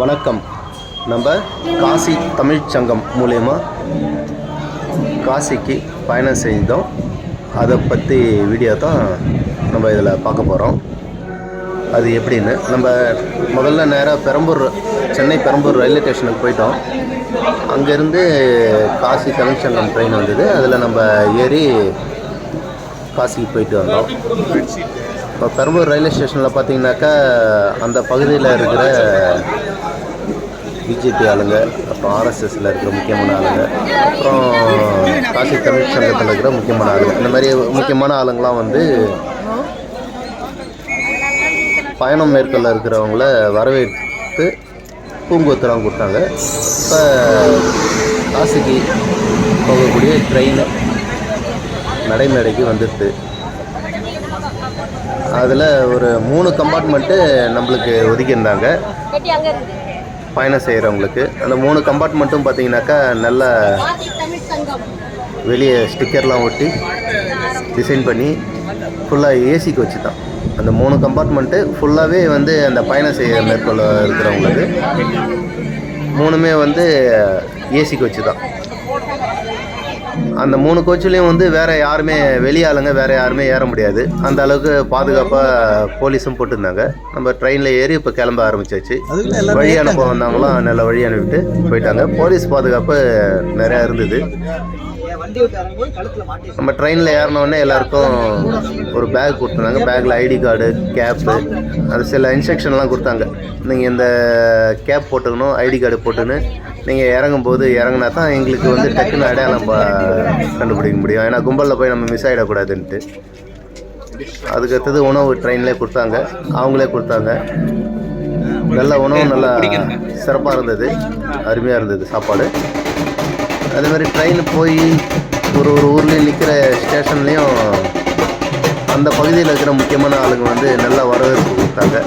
வணக்கம். நம்ம காசி தமிழ் சங்கம் மூலயமா காசிக்கு பயணம் செஞ்சோம் அதை பற்றி வீடியோ தான் நம்ம இதில் பார்க்க போகிறோம் அது எப்படின்னு நம்ம முதல்ல நேராக பெரம்பூர் சென்னை பெரம்பூர் ரயில்வே ஸ்டேஷனுக்கு போயிட்டோம். அங்கேருந்து காசி தமிழ் சங்கம் ட்ரெயின் வந்தது. அதில் நம்ம ஏறி காசிக்கு போயிட்டு வந்தோம். இப்போ பெரம்பூர் ரயில்வே ஸ்டேஷனில் பார்த்தீங்கன்னாக்கா அந்த பகுதியில் இருக்கிற பிஜேபி ஆளுங்க அப்புறம் ஆர்எஸ்எஸ்ல இருக்கிற முக்கியமான ஆளுங்க அப்புறம் காசி தமிழ் சங்கத்தில் இருக்கிற முக்கியமான ஆளுங்க. இந்த மாதிரி முக்கியமான ஆளுங்களாம் வந்து பயணம் மேற்கொள்ள இருக்கிறவங்கள வரவேற்று பூங்கொத்துலாம் கொடுத்தாங்க. இப்போ காசிக்கு போகக்கூடிய ட்ரெயின் நடைமேடைக்கு வந்துடுது அதில் ஒரு மூணு கம்பார்ட்மெண்ட்டு நம்மளுக்கு ஒதுக்கியிருந்தாங்க. பயணம் செய்கிறவங்களுக்கு அந்த மூணு கம்பார்ட்மெண்ட்டும் பார்த்தீங்கன்னாக்கா நல்ல வெளியே ஸ்டிக்கர்லாம் ஒட்டி டிசைன் பண்ணி ஃபுல்லாக ஏசிக்கு வச்சு தான் அந்த மூணு கம்பார்ட்மெண்ட்டு ஃபுல்லாகவே வந்து அந்த பயணம் செய்ய மேற்கொள்ள இருக்கிறவங்களுக்கு. மூணுமே வந்து ஏசிக்கு வச்சு தான் அந்த மூணு கோச்சிலையும் வந்து வேற யாருமே வெளி ஆளுங்க வேற யாருமே ஏற முடியாது. அந்த அளவுக்கு பாதுகாப்பாக போலீஸும் போட்டிருந்தாங்க. நம்ம ட்ரெயினில் ஏறி இப்போ கிளம்ப ஆரம்பிச்சாச்சு. வழி அனுப்ப வந்தவங்களாம் நல்ல வழி அனுப்பிட்டு போயிட்டாங்க. போலீஸ் பாதுகாப்பு நிறையா இருந்தது. நம்ம ட்ரெயினில் ஏறினோடனே எல்லாருக்கும் ஒரு பேக் கொடுத்துருந்தாங்க. பேக்கில் ஐடி கார்டு கேப்பு அது சில இன்ஸ்ட்ரக்ஷன்லாம் கொடுத்தாங்க. நீங்கள் இந்த கேப் போட்டுக்கணும் ஐடி கார்டு போட்டுன்னு நீங்கள் இறங்கும்போது இறங்குனா தான் எங்களுக்கு வந்து டக்குன்னு அடையாளம் கண்டுபிடிக்க முடியும். ஏன்னா கும்பலில் போய் நம்ம மிஸ் ஆகிடக்கூடாதுன்ட்டு அதுக்கடுத்தது உணவு ட்ரெயின்லேயே கொடுத்தாங்க. அவங்களே கொடுத்தாங்க. நல்ல உணவு நல்லா சிறப்பாக இருந்தது. அருமையாக இருந்தது சாப்பாடு. அதே மாதிரி ட்ரெயின் போய் ஒரு ஒரு ஊர்லேயும் நிற்கிற ஸ்டேஷன்லேயும் அந்த பகுதியில் இருக்கிற முக்கியமான ஆளுங்க வந்து நல்லா வரவேற்பு கொடுத்தாங்க.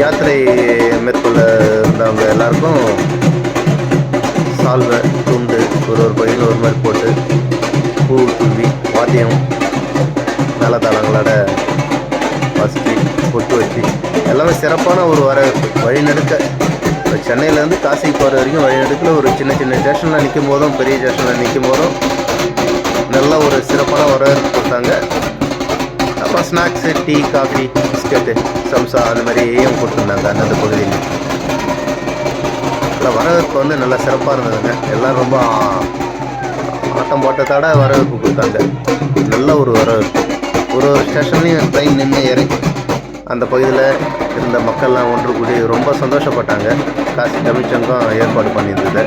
யாத்திரை மேற்கொள்ள இருந்தவங்க எல்லாருக்கும் சால்வை துண்டு ஒரு ஒரு பகுதியில் ஒரு மாதிரி போட்டு பூ தூவி வாத்தியம் மேலதாளங்களோட வசதி பொட்டு வச்சு எல்லாமே சிறப்பான ஒரு வரவேற்பு. வழிநடுக்க சென்னையிலேருந்து காசிக்கு போகிற வரைக்கும் வழிநடுக்கில் ஒரு சின்ன சின்ன ஸ்டேஷனில் நிற்கும் போதும் பெரிய ஸ்டேஷனில் நிற்கும் போதும் நல்ல ஒரு சிறப்பான வரவேற்பு கொடுத்தாங்க. அப்புறம் ஸ்நாக்ஸு டீ காஃபி பிஸ்கட்டு சம்சா அந்த மாதிரியும் கொடுத்துருந்தாங்க அந்தந்த பகுதியில். நல்லா வரவேற்பு வந்து நல்லா சிறப்பாக இருந்ததுங்க. எல்லோரும் ரொம்ப ஆட்டம் போட்டத்தோட வரவேற்பு கொடுத்தாங்க. நல்ல ஒரு வரவேற்பு. ஒரு ஒரு ஸ்டேஷன்லையும் ட்ரெயின் நின்று இறங்கி அந்த பகுதியில் இருந்த மக்கள்லாம் ஒன்று கூடி ரொம்ப சந்தோஷப்பட்டாங்க. காசி தமிழ்ச்சங்கம் ஏற்பாடு பண்ணியிருந்தது.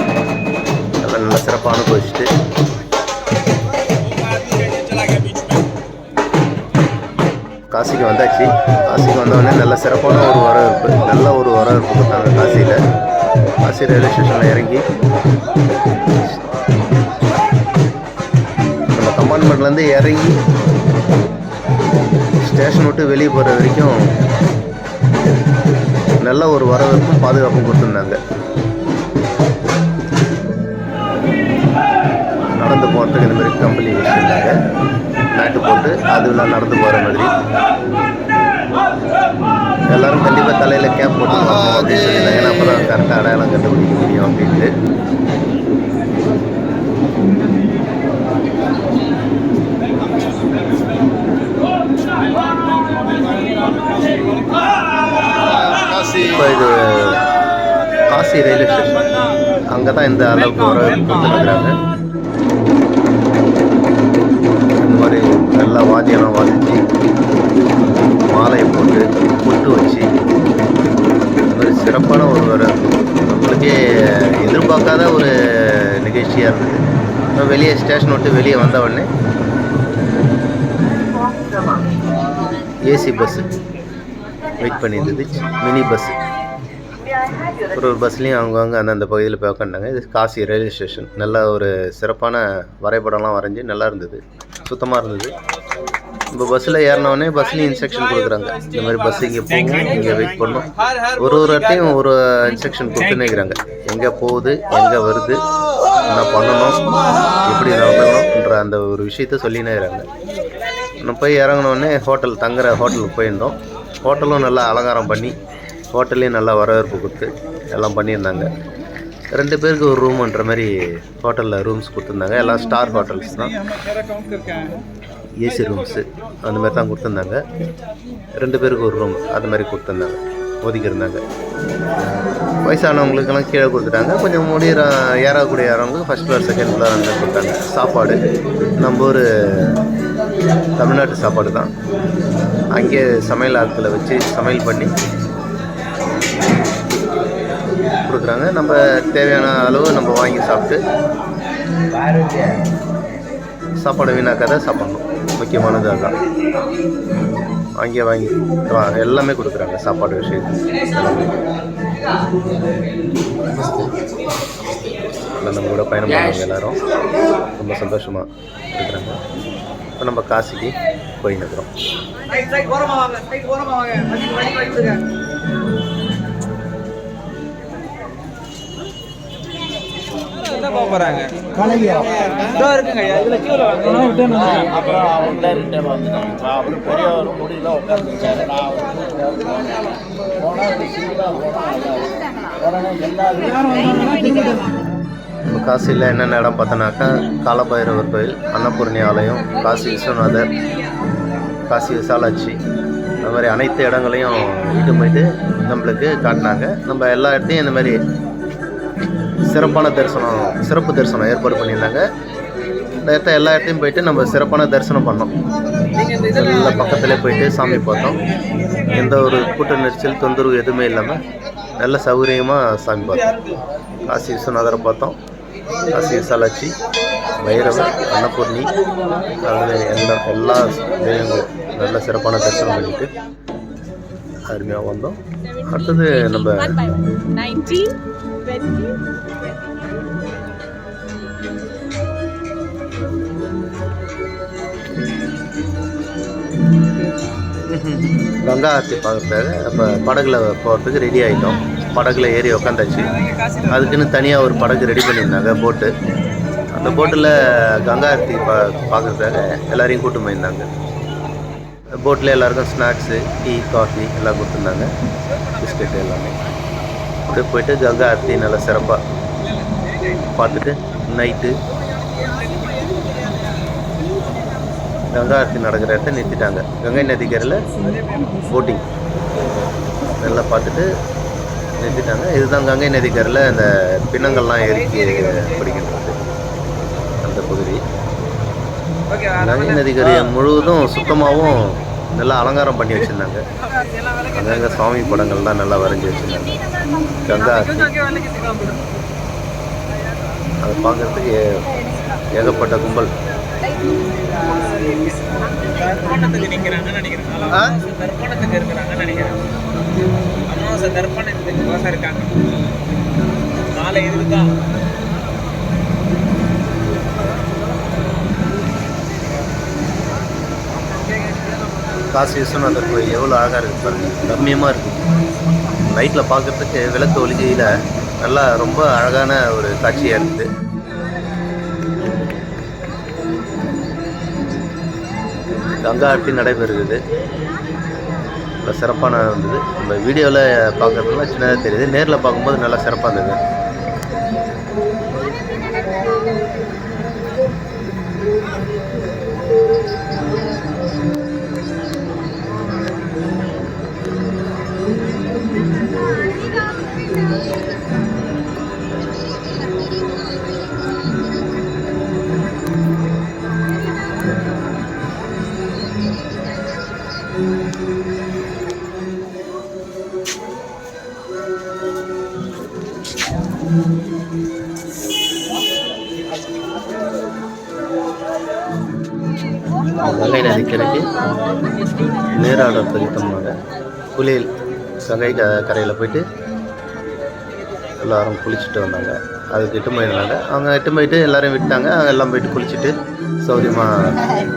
அதெல்லாம் நல்லா சிறப்பாக அனுபவிச்சுட்டு. காசிக்கு வந்தாச்சு. காசிக்கு வந்தவொடனே நல்ல சிறப்பான ஒரு வரவேற்பு நல்ல ஒரு வரவேற்பு கொடுத்தாங்க காசியில். காசி ரயில்வே ஸ்டேஷனில் இறங்கி. நம்ம கம்பார்ட்மெண்ட்லேருந்து இறங்கி. ஸ்டேஷன் விட்டு வெளியே போகிற வரைக்கும் நல்ல ஒரு வரவேற்பும் பாதுகாப்பும் கொடுத்துருந்தாங்க. நடந்து போகிறதுக்கு இந்த மாதிரி கம்பெனி வச்சுருந்தாங்க மேட்டு போட்டு அதுலாம் நடந்து போகிற மாதிரி. எல்லாரும் கண்டிப்பாக தலையில் கேப் போட்டு ஏன்னா அப்போ தான் கரெக்டாக அடையாளம் கண்டுபிடிக்க முடியும் அப்படின்ட்டு இப்போ இது காசி ரயில்வே ஸ்டேஷன் அங்கே தான் இந்த அளவுக்கு வரவேற்பு கொடுத்துருக்குறாங்க இந்த மாதிரி நல்லா வாத்தியெல்லாம் வாசித்து மாலையை போட்டு பொட்டு வச்சு இந்த மாதிரி சிறப்பான ஒரு வரவேற்பு நம்மளுக்கே எதிர்பார்க்காத ஒரு நிகழ்ச்சியாக இருந்தது. வெளியே ஸ்டேஷன் விட்டு வெளியே வந்த உடனே ஏசி பஸ்ஸு வெயிட் பண்ணியிருந்தது. மினி பஸ்ஸு ஒரு ஒரு பஸ்லேயும் அவங்கவுங்க அந்தந்த பகுதியில் போய் உட்காந்தாங்க இது காசி ரயில்வே ஸ்டேஷன் நல்ல ஒரு சிறப்பான வரைபடம்லாம் வரைஞ்சி நல்லா இருந்தது. சுத்தமாக இருந்தது. இப்போ பஸ்ஸில் ஏறினோடனே பஸ்லேயும் இன்ஸ்ட்ரக்ஷன் கொடுக்குறாங்க. இந்த மாதிரி பஸ் இங்கே போகும் இங்கே வெயிட் பண்ணும் ஒரு ஒரு இடத்தையும் ஒரு இன்ஸ்ட்ரக்ஷன் கொடுத்துன்னே இருக்கிறாங்க. எங்கே போகுது எங்கே வருது என்ன பண்ணணும் எப்படி நடந்துக்கணும்ன்ற அந்த ஒரு விஷயத்த சொல்லினே இருக்கிறாங்க. நம்ம போய் இறங்கினோடனே ஹோட்டல் தங்குற ஹோட்டலுக்கு போயிருந்தோம். ஹோட்டலும் நல்லா அலங்காரம் பண்ணி ஹோட்டல்லையும் நல்லா வரவேற்பு கொடுத்து எல்லாம் பண்ணியிருந்தாங்க. ரெண்டு பேருக்கு ஒரு ரூம்ன்ற மாதிரி ஹோட்டலில் ரூம்ஸ் கொடுத்துருந்தாங்க. எல்லாம் ஸ்டார் ஹோட்டல்ஸ் தான். ஏசி ரூம்ஸு அந்த மாதிரி தான் கொடுத்துருந்தாங்க. ரெண்டு பேருக்கு ஒரு ரூம் அது மாதிரி கொடுத்துருந்தாங்க. ஒதுக்கியிருந்தாங்க. வயசானவங்களுக்கெல்லாம் கீழே கொடுத்துட்டாங்க. கொஞ்சம் முடிகிற ஏறக்கூடிய யாரவங்களுக்கு ஃபஸ்ட் ஃப்ளோர் செகண்ட் ஃப்ளோர் அந்த மாதிரி கொடுத்தாங்க. சாப்பாடு. நம்ம ஊர் தமிழ்நாட்டு சாப்பாடு தான். அங்கே சமையல் ஆட்களை வச்சு சமையல் பண்ணி கொடுக்குறாங்க. நம்ம தேவையான அளவு நம்ம வாங்கி சாப்பிட்டு சாப்பாடு வீணாக்காத சாப்பிடணும் முக்கியமானது அதுதான். அங்கேயே வாங்கி எல்லாமே கொடுக்குறாங்க சாப்பாடு விஷயத்துக்கு. எல்லாமே. நம்ம கூட பயணம் பண்ணுவாங்க எல்லாரும் ரொம்ப சந்தோஷமாக இருக்கிறாங்க. இப்போ நம்ம காசிக்கு போயின்னு என்ன போறாங்க அப்புறம் அவங்களே ரிட்டர்ன் வந்துட்டாங்க அப்புறம் பெரிய ஒரு முடியல நான் போனால் காசியில் என்னென்ன இடம் பார்த்தோன்னாக்கா காலபைரவர் கோயில் அன்னபூர்ணி ஆலயம் காசி விஸ்வநாதர் காசி விசாலாட்சி. இந்த மாதிரி அனைத்து இடங்களையும் இட்டு போயிட்டு நம்மளுக்கு காட்டினாங்க. நம்ம எல்லா இடத்தையும் இந்த மாதிரி சிறப்பான தரிசனம் சிறப்பு தரிசனம் ஏற்பாடு பண்ணியிருந்தாங்க. இந்த இடத்த எல்லா இடத்தையும் போயிட்டு நம்ம சிறப்பான தரிசனம் பண்ணோம். எல்லா பக்கத்துலேயே போயிட்டு சாமி பார்த்தோம். எந்த ஒரு கூட்ட நெரிச்சல் தொந்தரவு எதுவுமே இல்லாமல் நல்ல சௌகரியமாக சாமி பார்த்தோம். காசி விஸ்வநாதரை பார்த்தோம். காசி விசாலாட்சி பைரவர் அன்னபூர்ணி அது எல்லா எல்லா தெய்வங்களும் நல்ல சிறப்பான தரிசனம் பண்ணிட்டு அருமையாக வந்தோம் அடுத்தது நம்ம கங்கா ஆர்த்தி பார்க்குறதுக்காக நம்ம படகுல போகிறதுக்கு ரெடி ஆகிட்டோம் படகுல ஏறி உக்காந்தாச்சு. அதுக்குன்னு தனியாக ஒரு படகு ரெடி பண்ணியிருந்தாங்க போட்டு அந்த போட்டில் கங்கா ஆர்த்தி பா பார்க்குறதுக்காக எல்லாரையும் கூட்டு போயிருந்தாங்க. போட்டில் எல்லாருக்கும் ஸ்நாக்ஸு டீ காஃபி எல்லாம் கொடுத்துருந்தாங்க. பிஸ்கெட்டு எல்லாமே. அப்படியே போயிட்டு கங்கா ஆர்த்தி நல்லா சிறப்பாக பார்த்துட்டு நைட்டு கங்கா ஆரத்தி நடக்கிற இடத்த நிறுத்திட்டாங்க. கங்கை நதிக்கரையில் போட்டிங் நல்லா பார்த்துட்டு நிறுத்திட்டாங்க. இதுதான் கங்கை நதிக்கரையில் இந்த பிணங்கள்லாம் எரிக்கி பிடிக்கின்றது அந்த பகுதி. கங்கை நதிக்கரை முழுவதும் சுத்தமாகவும் நல்லா அலங்காரம் பண்ணி வச்சுருந்தாங்க. அங்கங்கே சுவாமி படங்கள்லாம் நல்லா வரைஞ்சி வச்சுருந்தாங்க. கங்கா அதை பார்க்குறதுக்கு ஏகப்பட்ட கும்பல். நினைக்கிறேன். ஆ? தர்ப்பணத்துக்கு இருக்கிறாங்கன்னு தோசை இருக்காங்க. நாளை இருக்கா காசி விஸ்வநாதர் கோயில் எவ்வளோ அழகாக இருக்குது பாருங்க. ரம்மியமாக இருக்குது நைட்டில் பார்க்குறதுக்கு விளக்கு ஒளிகையில் நல்லா ரொம்ப அழகான ஒரு காட்சியாக இருக்குது. கங்கா ஆட்டி நடைபெறுகிறது. சிறப்பான இருந்தது. நம்ம வீடியோவில் பார்க்குறதுலாம் சின்னதாக தெரியுது. நேரில் பார்க்கும்போது நல்லா சிறப்பாக இருந்தது. கங்கை நதிக்கரைக்கு நீராடுறதுக்கு தம்பாங்க குளியல் கங்கை க கரையில் போயிட்டு எல்லோரும் குளிச்சுட்டு வந்தாங்க. அதுக்கு இட்டு போயிருந்தாங்க அவங்க இட்டு போயிட்டு எல்லோரும் விட்டாங்க. அவங்க எல்லாம் போயிட்டு குளிச்சுட்டு சௌரியமாக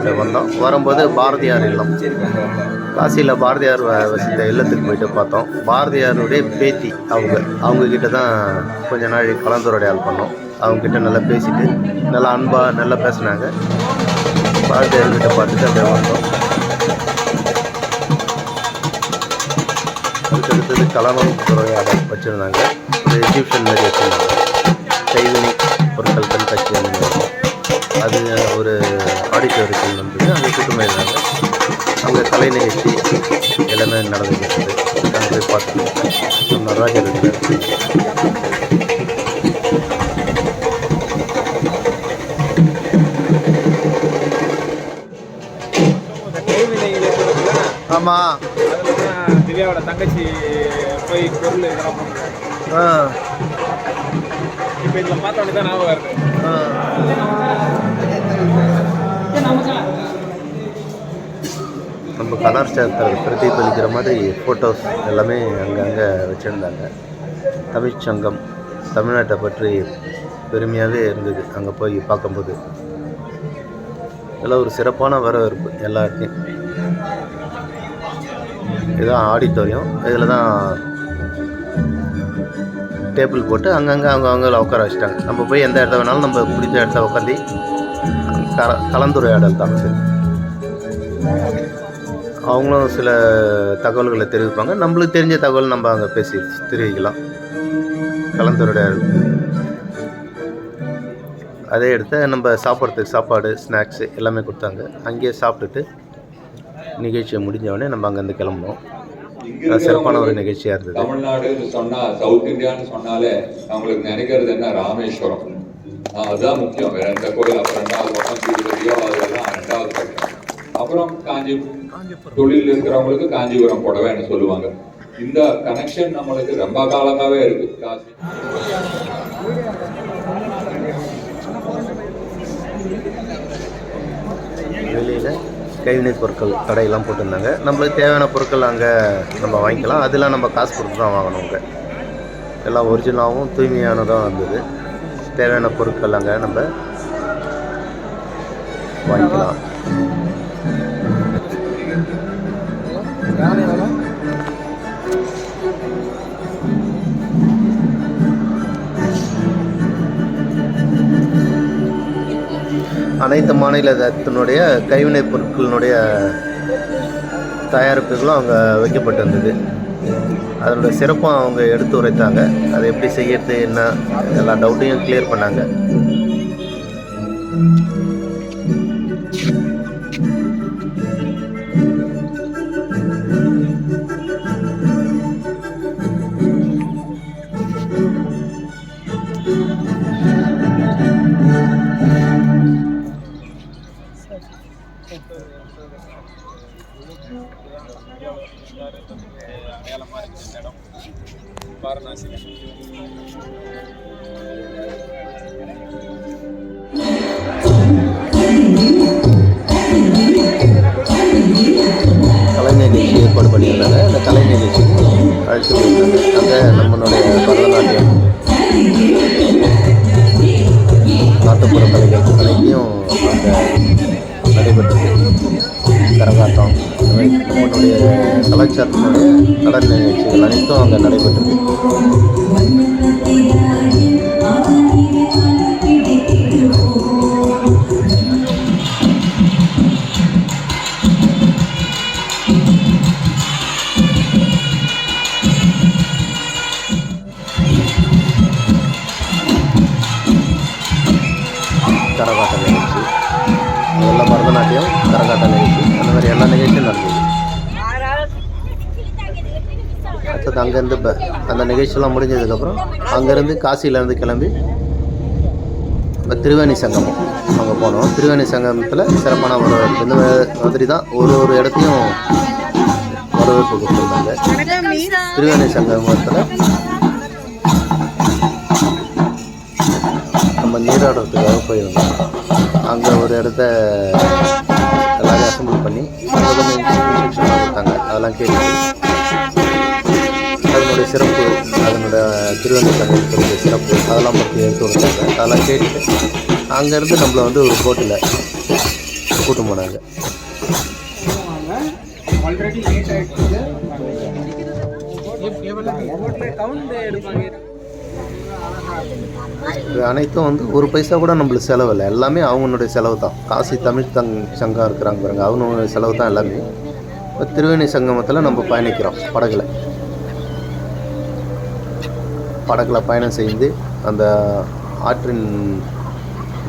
வந்தோம். வரும்போது பாரதியார் இல்லம். காசியில் பாரதியார் வ- வசித்த இல்லத்துக்கு போயிட்டு பார்த்தோம். பாரதியாருடைய பேத்தி அவங்க. அவங்கக்கிட்ட தான் கொஞ்ச நாள் கலந்துரையாடல் பண்ணோம். அவங்கக்கிட்ட நல்லா பேசிட்டு நல்லா அன்பாக நல்லா பேசினாங்க. பாரதியார் கிட்ட பார்த்துட்டு அப்படியே வந்தோம். அதுக்கடுத்தது கலனம் உரையாடல் வச்சுருந்தாங்க. ஒரு எக்ஸிபிஷன் மாதிரி வச்சுருந்தாங்க. கைவினை பொருட்கள் கண்காட்சி அந்த மாதிரி அது ஒரு ஆடிட்டோரியத்தில் வந்தது அங்கே கூட்டமாக அங்கே கலை நிகழ்ச்சி எல்லாமே நடந்துகிட்டு இருக்குது அங்கே போய் பார்த்துட்டு நடராஜர் இருக்கிறார் திவ்யாவோட தங்கச்சி போய் பொருள் இதெல்லாம் ஆ. இப்போ இதில் பார்த்த உடனே தான் ஞாபகம் வருது. நம்ம கலாச்சாரத்தை பிரதிபலிக்கிற மாதிரி ஃபோட்டோஸ் எல்லாமே அங்கங்கே வச்சுருந்தாங்க. தமிழ்ச் சங்கம் தமிழ்நாட்டை பற்றி பெருமையாகவே இருந்தது அங்கே போய் பார்க்கும்போது. இதெல்லாம் ஒரு சிறப்பான வரவேற்பு எல்லாருக்கும். இதுதான் ஆடிட்டோரியம் இதில் தான் டேபிள் போட்டு அங்கங்கே அவங்க அவங்கள உட்கார வச்சுட்டாங்க. நம்ம போய் எந்த இடத்த வேணாலும் நம்ம பிடிச்ச இடத்த உட்காந்து கல கலந்துரையாடல் தான் சரி அவங்களும் சில தகவல்களை தெரிவிப்பாங்க. நம்மளுக்கு தெரிஞ்ச தகவல் நம்ம அங்கே பேசி தெரிவிக்கலாம். கலந்துரையாடல். அதே இடத்த நம்ம சாப்பிட்றதுக்கு சாப்பாடு ஸ்நாக்ஸு எல்லாமே கொடுத்தாங்க. அங்கேயே சாப்பிட்டுட்டு நிகழ்ச்சியை முடிஞ்சவொடனே நம்ம அங்கேருந்து கிளம்புனோம். சிறப்பான ஒரு நிகழ்ச்சியாக இருந்தது. தமிழ்நாடுன்னு சொன்னா சவுத் இந்தியான்னு சொன்னாலே அவங்களுக்கு நினைக்கிறது என்ன? ராமேஸ்வரம். அதுதான் முக்கியம். வேற எந்த கோயில் அப்புறம் ரெண்டாவது பக்கம் திருப்பதியோ அதெல்லாம் ரெண்டாவது பக்கம். அப்புறம் காஞ்சி தொழில் இருக்கிறவங்களுக்கு காஞ்சிபுரம் புடவைன்னு சொல்லுவாங்க. இந்த கனெக்ஷன் நம்மளுக்கு ரொம்ப காலமாவே இருக்கு. காசி கைவினைப் பொருட்கள் கடையெல்லாம் போட்டிருந்தாங்க. நம்மளுக்கு தேவையான பொருட்கள் அங்கே நம்ம வாங்கிக்கலாம். அதெல்லாம் நம்ம காசு கொடுத்து தான் வாங்கணும் அங்கே. எல்லாம் ஒரிஜினலாகவும் தூய்மையானதாக இருந்தது தேவையான பொருட்கள் அங்கே நம்ம வாங்கிக்கலாம். அனைத்து மாநிலத்தினுடைய கைவினைப் பொருட்களினுடைய தயாரிப்புகளும் அங்கே வைக்கப்பட்டிருந்தது. அதனோட சிறப்பும் அவங்க எடுத்து உரைத்தாங்க. அதை எப்படி செய்யறது என்ன எல்லா டவுட்டையும் கிளியர் பண்ணாங்க. ஏற்பாடு பண்ணியிருந்தாங்க. அந்த கலை நிகழ்ச்சிக்கு அழைத்து போயிருந்தாங்க அங்கே நம்மளுடைய பரதநாட்டியம் நாட்டுப்புற கலைகள் கலைக்கும் அங்கே நடைபெற்றது. கரகாட்டம் நம்மளுடைய கலாச்சாரத்தினுடைய நடன நிகழ்ச்சிகள் அனைத்தும் அங்கே நடைபெற்றது. பரதநாட்டியம் கரகாட்ட நிகழ்ச்சி அந்த மாதிரி எல்லா நிகழ்ச்சியும் நடந்தது. அடுத்தது அங்கேருந்து இப்போ அந்த நிகழ்ச்சியெல்லாம் முடிஞ்சதுக்கப்புறம் அங்கேருந்து காசியிலேருந்து கிளம்பி இப்போ திருவேணி சங்கமம் அங்கே போனோம். திருவேணி சங்கமத்தில் சிறப்பான வரவேற்பு. இந்த மாதிரி தான் ஒரு ஒரு இடத்தையும் வரவேற்பு கொடுத்துருந்தாங்க. திருவேணி சங்கமத்தில் நீராடுறதுக்காக போயிருந்தோம். அங்கே ஒரு இடத்த எல்லாரையும் அசம்பிள் பண்ணி அங்கே கொஞ்சம் இன்ஸ்ட்ரக்ஷன் கொடுத்தாங்க. அதெல்லாம் கேட்டு அதனுடைய சிறப்பு அதனுடைய திருவண்ணாமலை சிறப்பு அதெல்லாம் பற்றி எடுத்து கொடுத்தாங்க அதெல்லாம் கேட்டுட்டு அங்கேருந்து நம்மளை வந்து ஒரு போட்டில் கூட்டு போனாங்க. ஆல்ரெடி லேட் ஆயிடுச்சு. கவுண்ட் எடுப்பாங்க. இது அனைத்தும் வந்து ஒரு பைசா கூட நம்மளுக்கு செலவு இல்லை எல்லாமே அவங்களுடைய செலவு தான். காசி தமிழ் தங் சங்கம் இருக்கிறாங்க பாருங்க அவங்களுடைய செலவு தான் எல்லாமே. இப்போ திருவேணி சங்கமத்தில் நம்ம பயணிக்கிறோம் படகுல. படகில் பயணம் செய்து அந்த ஆற்றின்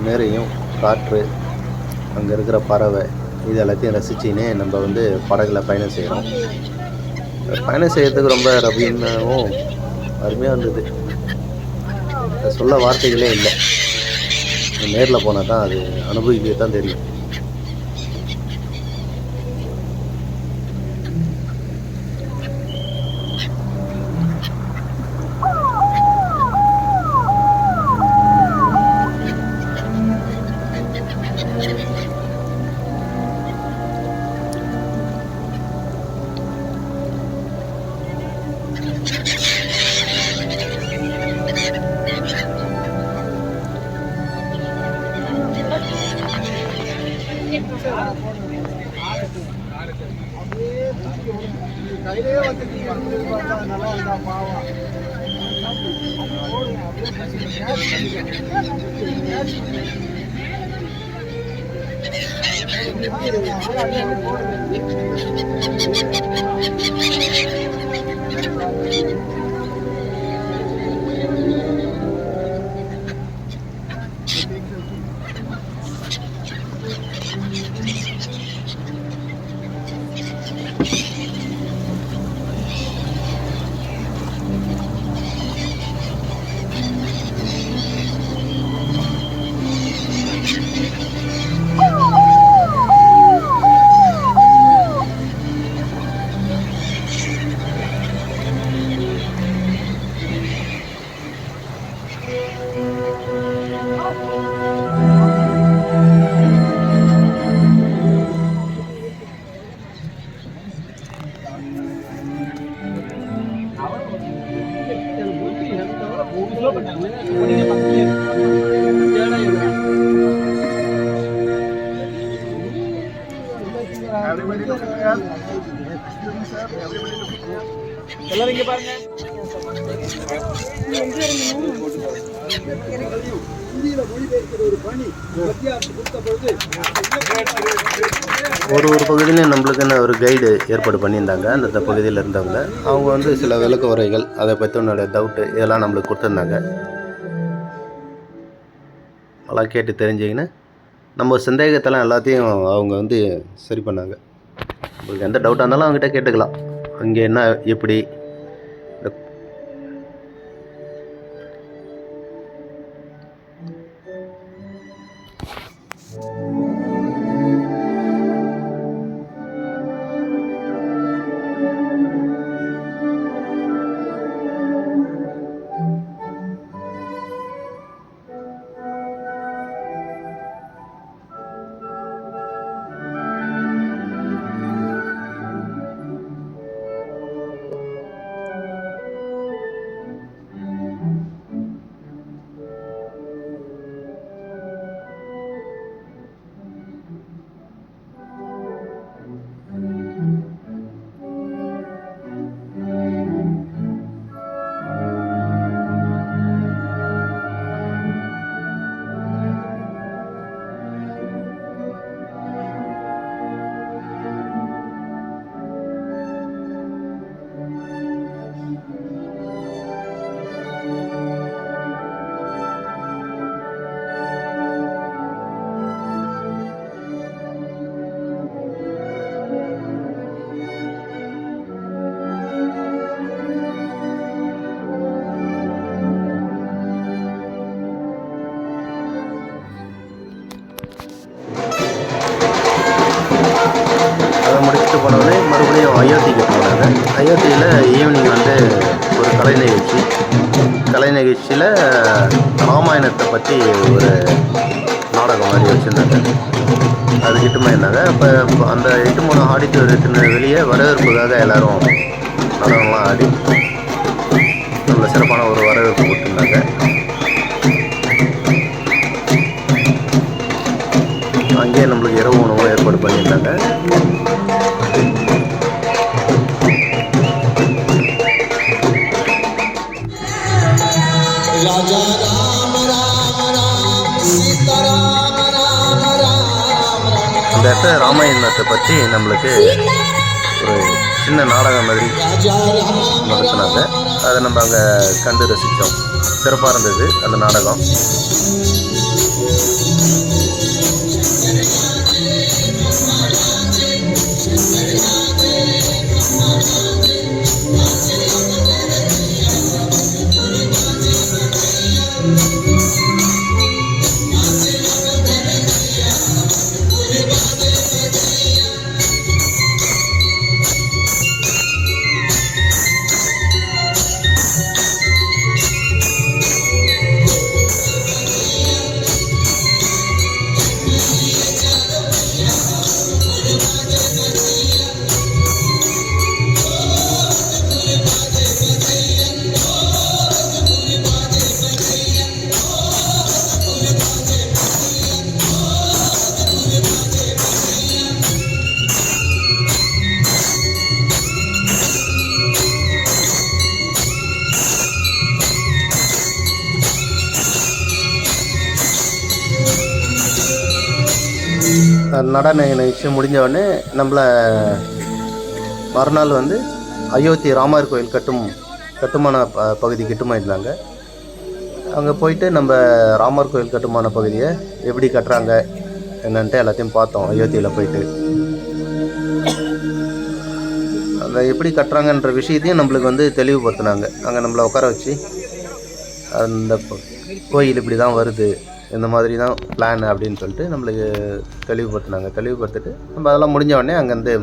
நிறையும் காற்று அங்கே இருக்கிற பறவை இது எல்லாத்தையும் ரசிச்சின்னே நம்ம வந்து படகுல பயணம் செய்கிறோம் பயணம் செய்கிறதுக்கு ரொம்ப ரபியமாகவும் அருமையாக இருந்தது. சொல்ல வார்த்தைகளே இல்லை. நேரில் போனால் தான் அது அனுபவிக்க தான் தெரியும். Thank you. எல்லாரும் இங்க பாருங்க ஒரு ஒரு பகுதியிலையும் நம்மளுக்குன்னு ஒரு கைடு ஏற்பாடு பண்ணியிருந்தாங்க. அந்த பகுதியில் இருந்தவங்க அவங்க வந்து சில விளக்க உரைகள் அதை பற்றி உன்னோட டவுட்டு இதெல்லாம் நம்மளுக்கு கொடுத்துருந்தாங்க. அதெல்லாம் கேட்டு தெரிஞ்சிக்கின்னு நம்ம சந்தேகத்தெல்லாம் எல்லாத்தையும் அவங்க வந்து சரி பண்ணாங்க. உங்களுக்கு எந்த டவுட்டாக இருந்தாலும் அவங்ககிட்ட கேட்டுக்கலாம். அங்கே என்ன எப்படி அயோத்தியில் ஈவினிங் வந்து ஒரு கலை நிகழ்ச்சி. கலை நிகழ்ச்சியில் ராமாயணத்தை பற்றி ஒரு நாடகம் மாதிரி வச்சுருந்தாங்க. அது கிட்டமாக இருந்தாங்க இப்போ அந்த எட்டு மூணு ஆடிட்டோரியத்தின் வெளியே வரவேற்புக்காக எல்லோரும் நாடகம்லாம் ஆடி நல்ல சிறப்பான ஒரு வரவேற்பு கொடுத்துருந்தாங்க. அங்கேயே நம்மளுக்கு இரவு உணவும் ஏற்பாடு பண்ணியிருந்தாங்க. விளையாட்டை ராமாயணத்தை பற்றி நம்மளுக்கு ஒரு சின்ன நாடகம் மாதிரி நடத்தினாங்க. அதை நம்ம அங்கே கண்டு ரசித்தோம். சிறப்பாக இருந்தது அந்த நாடகம். நடன முடிஞ்ச உடனே நம்மளை மறுநாள் வந்து அயோத்தி ராமர் கோயில் கட்டும் கட்டுமான ப பகுதி கிட்டுமாயிருந்தாங்க அங்கே போயிட்டு நம்ம ராமர் கோயில் கட்டுமான பகுதியை எப்படி கட்டுறாங்க என்னன்ட்டு எல்லாத்தையும் பார்த்தோம் அயோத்தியில் போயிட்டு. அந்த எப்படி கட்டுறாங்கன்ற விஷயத்தையும் நம்மளுக்கு வந்து தெளிவுபடுத்தினாங்க. அங்கே நம்மளை உட்கார வச்சு அந்த கோயில் இப்படி தான் வருது. இந்த மாதிரி தான் பிளான் அப்படின்னு சொல்லிட்டு நம்மளுக்கு தெளிவுபடுத்தினாங்க. தெளிவுபடுத்திட்டு நம்ம அதெல்லாம் முடிஞ்ச உடனே அங்கேருந்து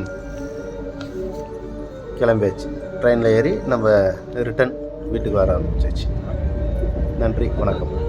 கிளம்பியாச்சு. ட்ரெயினில் ஏறி நம்ம ரிட்டன் வீட்டுக்கு வர ஆரம்பிச்சாச்சு. நன்றி வணக்கம்.